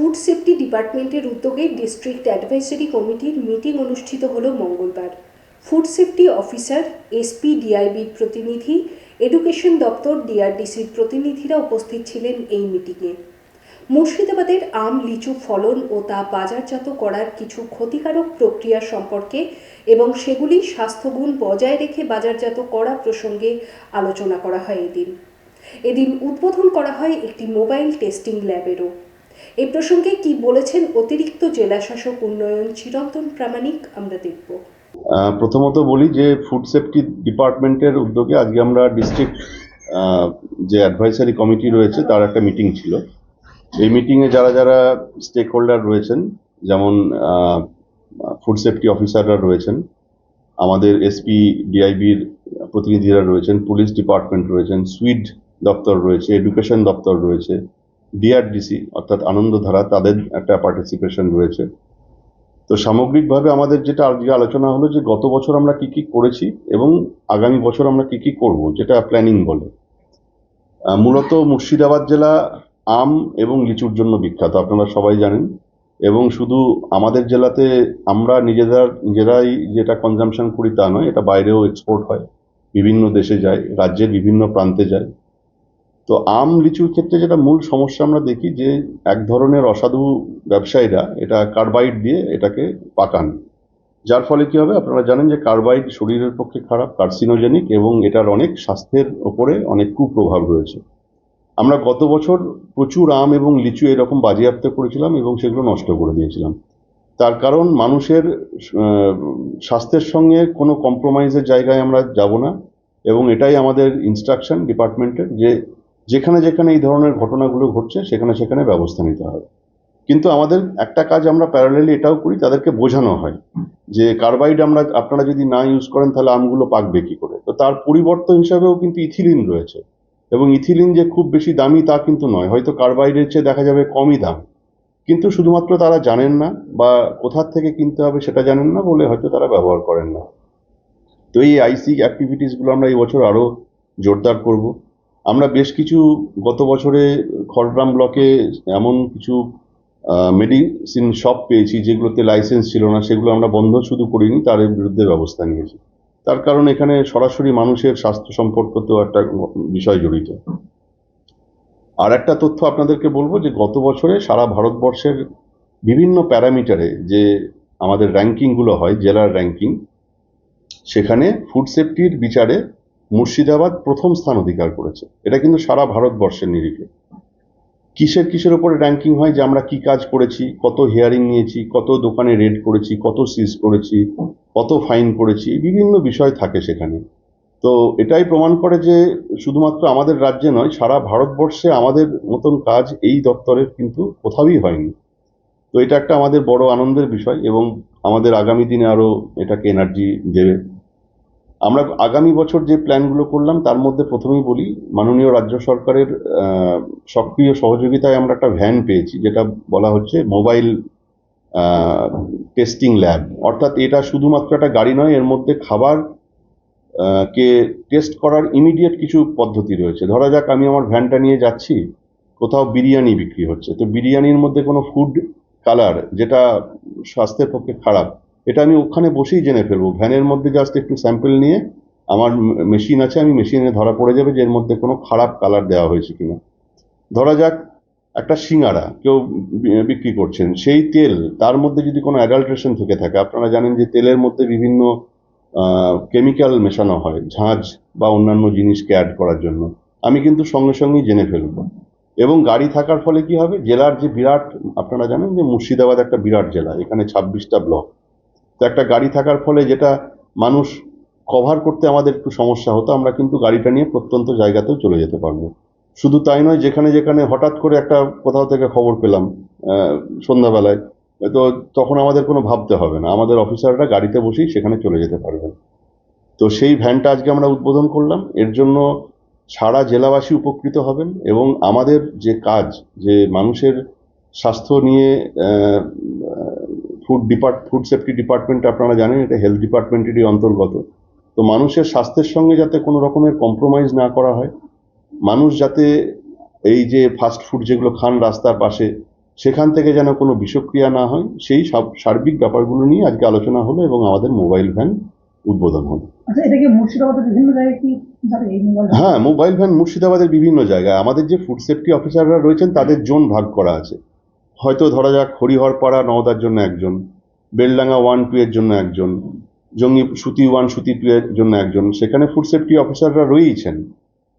Food safety ডিপার্টমেন্টের উদ্যোগে district advisory কমিটির মিটিং অনুষ্ঠিত হল মঙ্গলবার। ফুড সেফটি অফিসার, এসপি ডিআইবির প্রতিনিধি, এডুকেশন দপ্তর ডিআরডিসির প্রতিনিধিরা উপস্থিত ছিলেন এই মিটিংয়ে। মুর্শিদাবাদের আম, লিচু, ফলন ও তা বাজারজাত করার কিছু ক্ষতিকারক প্রক্রিয়া সম্পর্কে এবং সেগুলি স্বাস্থ্যগুণ বজায় রেখে বাজারজাত করা প্রসঙ্গে আলোচনা করা হয় এদিন। এদিন উদ্বোধন করা হয় একটি মোবাইল টেস্টিং ল্যাবেরও। এই প্রসঙ্গে কি বলেছেন অতিরিক্ত জেলাশাসক উন্নয়ন চিরন্তন প্রামাণিক আমরা দেখব। প্রথমত বলি যে ফুড সেফটি ডিপার্টমেন্টের উদ্যোগে আজকে আমরা ডিস্ট্রিক্ট যে অ্যাডভাইসারি কমিটি রয়েছে, তার একটা মিটিং ছিল। এই মিটিংয়ে যারা যারা স্টেক হোল্ডার রয়েছেন, যেমন ফুড সেফটি অফিসাররা রয়েছেন, আমাদের এসপি ডিআইবির প্রতিনিধিরা রয়েছেন পুলিশ ডিপার্টমেন্ট রয়েছেন সুইড দপ্তর রয়েছে এডুকেশন দপ্তর রয়েছে ডিআরডিসি অর্থাৎ আনন্দধারা, তাদের একটা পার্টিসিপেশন রয়েছে। তো সামগ্রিকভাবে আমাদের যেটা আজকে আলোচনা হলো যে গত বছর আমরা কি কি করেছি এবং আগামী বছর আমরা কি কি করব, যেটা প্ল্যানিং বলে। মূলত মুর্শিদাবাদ জেলা আম এবং লিচুর জন্য বিখ্যাত, আপনারা সবাই জানেন। এবং শুধু আমাদের জেলাতে আমরা নিজেদের, নিজেরাই যেটা কনজামশন করি তা নয়, এটা বাইরেও এক্সপোর্ট হয়। বিভিন্ন দেশে যায়, রাজ্যের বিভিন্ন প্রান্তে যায়। তো আম লিচুর ক্ষেত্রে যেটা মূল সমস্যা আমরা দেখি যে এক ধরনের অসাধু ব্যবসায়ীরা এটা কার্বাইড দিয়ে এটাকে পাকান। যার ফলে কি হবে? আপনারা জানেন যে কার্বাইড শরীরের পক্ষে খারাপ, কার্সিনোজেনিক এবং এটার অনেক স্বাস্থ্যের ওপরে অনেক কুপ্রভাব রয়েছে। আমরা গত বছর প্রচুর আম এবং লিচু এরকম বাজেয়াপ্ত করেছিলাম এবং সেগুলো নষ্ট করে দিয়েছিলাম। তার কারণ মানুষের স্বাস্থ্যের সঙ্গে কোনো কম্প্রোমাইজের জায়গায় আমরা যাব না এবং এটাই আমাদের ইনস্ট্রাকশন ডিপার্টমেন্টের যে যেখানে যেখানে এই ধরনের ঘটনাগুলো ঘটছে, সেখানে সেখানে ব্যবস্থা নিতে হবে। কিন্তু আমাদের একটা কাজ আমরা প্যারালেলি এটাও করি, তাদেরকে বোঝানো হয় যে কার্বাইড আমরা, আপনারা যদি না ইউজ করেন, তাহলে আমগুলো পাকবে কি করে? তো তার পরিবর্তন হিসাবেও কিন্তু ইথিলিন রয়েছে। এবং ইথিলিন যে খুব বেশি দামি তা কিন্তু নয়। হয়তো কার্বাইডের চেয়ে দেখা যাবে কমই দাম। কিন্তু শুধুমাত্র তারা জানেন না বা কোথার থেকে কিনতে হবে সেটা জানেন না বলে হয়তো তারা ব্যবহার করেন না। তো এই আইসি অ্যাক্টিভিটিসগুলো আমরা এই বছর আরও জোরদার করব। আমরা বেশ কিছু গত বছরে খড়গ্রাম ব্লকে এমন কিছু মেডিসিন শপ পেয়েছি যেগুলোতে লাইসেন্স ছিল না, সেগুলো আমরা বন্ধ শুধু করিনি, তার বিরুদ্ধে ব্যবস্থা নিয়েছি। তার কারণ এখানে সরাসরি মানুষের স্বাস্থ্য সম্পর্কিত একটা বিষয় জড়িত। আর একটা তথ্য আপনাদেরকে বলব যে গত বছরে সারা ভারতবর্ষের বিভিন্ন প্যারামিটারে যে আমাদের র্যাঙ্কিংগুলো হয়, জেলার র্যাঙ্কিং সেখানে ফুড সেফটির বিচারে মুর্শিদাবাদ প্রথম স্থান অধিকার করেছে। এটা কিন্তু সারা ভারতবর্ষের নিরিখে। কিসের কিসের উপরে র্যাঙ্কিং হয় যে আমরা কি কাজ করেছি, কত হিয়ারিং নিয়েছি, কত দোকানে রেড করেছি, কত সিজ করেছি, কত ফাইন করেছি, বিভিন্ন বিষয় থাকে সেখানে। তো এটাই প্রমাণ করে যে শুধুমাত্র আমাদের রাজ্যে নয়, সারা ভারতবর্ষে আমাদের মতন কাজ এই দপ্তরের কিন্তু কোথাওই হয়নি। তো এটা একটা আমাদের বড় আনন্দের বিষয় এবং আমাদের আগামী দিনে আরও এটাকে এনার্জি দেবে। আমরা আগামী বছর যে প্ল্যানগুলো করলাম, তার মধ্যে প্রথমেই বলি, মাননীয় রাজ্য সরকারের সক্রিয় সহযোগিতায় আমরা একটা ভ্যান পেয়েছি, যেটা বলা হচ্ছে মোবাইল টেস্টিং ল্যাব। অর্থাৎ এটা শুধুমাত্র একটা গাড়ি নয়, এর মধ্যে খাবার কে টেস্ট করার ইমিডিয়েট কিছু পদ্ধতি রয়েছে। ধরা যাক, আমি আমার ভ্যানটা নিয়ে যাচ্ছি, কোথাও বিরিয়ানি বিক্রি হচ্ছে। তো বিরিয়ানির মধ্যে কোনো ফুড কালার যেটা স্বাস্থ্যের পক্ষে খারাপ এটা আমি ওখানে বসেই জেনে ফেলব। ভ্যানের মধ্যে জাস্ট একটু স্যাম্পেল নিয়ে, আমার মেশিন আছে, আমি মেশিনে ধরা পড়ে যাবে যে এর মধ্যে কোনো খারাপ কালার দেওয়া হয়েছে কিনা। ধরা যাক, একটা সিঙ্গারা, কেউ বিক্রি করছেন, সেই তেল, তার মধ্যে যদি কোনো অ্যাডাল্ট্রেশন থেকে থাকে, আপনারা জানেন যে তেলের মধ্যে বিভিন্ন কেমিক্যাল মেশানো হয় ঝাঁঝ বা অন্যান্য জিনিসকে অ্যাড করার জন্য। আমি কিন্তু সঙ্গে সঙ্গেই জেনে ফেলব। এবং গাড়ি থাকার ফলে কি হবে? জেলার যে বিরাট, আপনারা জানেন যে মুর্শিদাবাদ একটা বিরাট জেলা, এখানে ছাব্বিশটা ব্লক। তো একটা গাড়ি থাকার ফলে যেটা মানুষ কভার করতে আমাদের একটু সমস্যা হতো, আমরা কিন্তু গাড়িটা নিয়ে প্রত্যন্ত জায়গাতেও চলে যেতে পারব। শুধু তাই নয়, যেখানে যেখানে হঠাৎ করে একটা কোথাও থেকে খবর পেলাম সন্ধ্যাবেলায়, তো তখন আমাদের কোনো ভাবতে হবে না। আমাদের অফিসাররা গাড়িতে বসেই সেখানে চলে যেতে পারবেন তো সেই ভ্যানটা আজকে আমরা উদ্বোধন করলাম। এর জন্য সারা জেলাবাসী উপকৃত হবেন এবং আমাদের যে কাজ, যে মানুষের স্বাস্থ্য নিয়ে food depart food safety department আপনারা জানেন এটা হেলথ ডিপার্টমেন্টেরই অন্তর্গত। তো মানুষের স্বাস্থ্যের সঙ্গে যাতে কোনো রকমের কম্প্রোমাইজ না করা হয় মানুষ যাতে এই যে ফাস্ট ফুড যেগুলো খান রাস্তার পাশে সেখান থেকে যেন কোনো বিষক্রিয়া না হয় সেই সব সার্বিক ব্যাপারগুলো নিয়ে আজকে আলোচনা হলো এবং আমাদের মোবাইল ভ্যান উদ্বোধন হলো। আচ্ছা এটা কি মুর্শিদাবাদের বিভিন্ন জায়গায় কি যাবে এই মোবাইল হ্যাঁ মোবাইল ভ্যান মুর্শিদাবাদের বিভিন্ন জায়গায়। আমাদের যে ফুড সেফটি অফিসাররা রয়েছেন তাদের জোন ভাগ করা আছে। হয়তো ধরা যাক হরিহরপাড়া নওদার জন্য একজন, বেলডাঙ্গা ওয়ান টু এর জন্য একজন, জঙ্গি সুতি ওয়ান, সুতি টু এর জন্য একজন, সেখানে ফুড সেফটি অফিসাররা রয়েইছেন।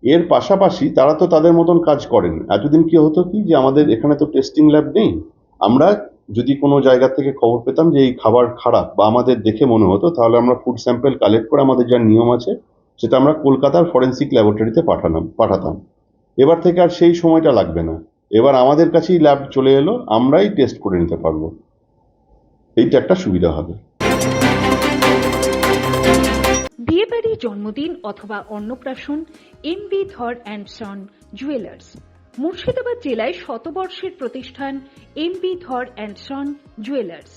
এর পাশাপাশি তারা তো তাদের মতন কাজ করেন। এতদিন কি হতো কি যে আমাদের এখানে তো টেস্টিং ল্যাব নেই? আমরা যদি কোনো জায়গা থেকে খবর পেতাম যে এই খাবার খারাপ বা আমাদের দেখে মনে হতো, তাহলে আমরা ফুড স্যাম্পেল কালেক্ট করে আমাদের যা নিয়ম আছে, সেটা আমরা কলকাতার ফরেন্সিক ল্যাবরেটরিতে পাঠালাম পাঠাতাম। এবার থেকে আর সেই সময়টা লাগবে না। এবার আমাদের কাছেই ল্যাব চলে এলো, আমরাই টেস্ট করে নিতে পারব। এইটা একটা সুবিধা হবে। বিয়েবাড়ি জন্মদিন অথবা অন্নপ্রাশন MB Dhar and son jewellers Murshidabad জেলায় শতবর্ষের প্রতিষ্ঠান MB Dhar and son jewellers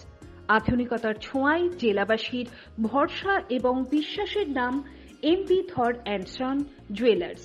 আধুনিকতার ছোঁয়ায় জেলাবাসীর ভরসা এবং বিশ্বাসের নাম MB Dhar and son jewellers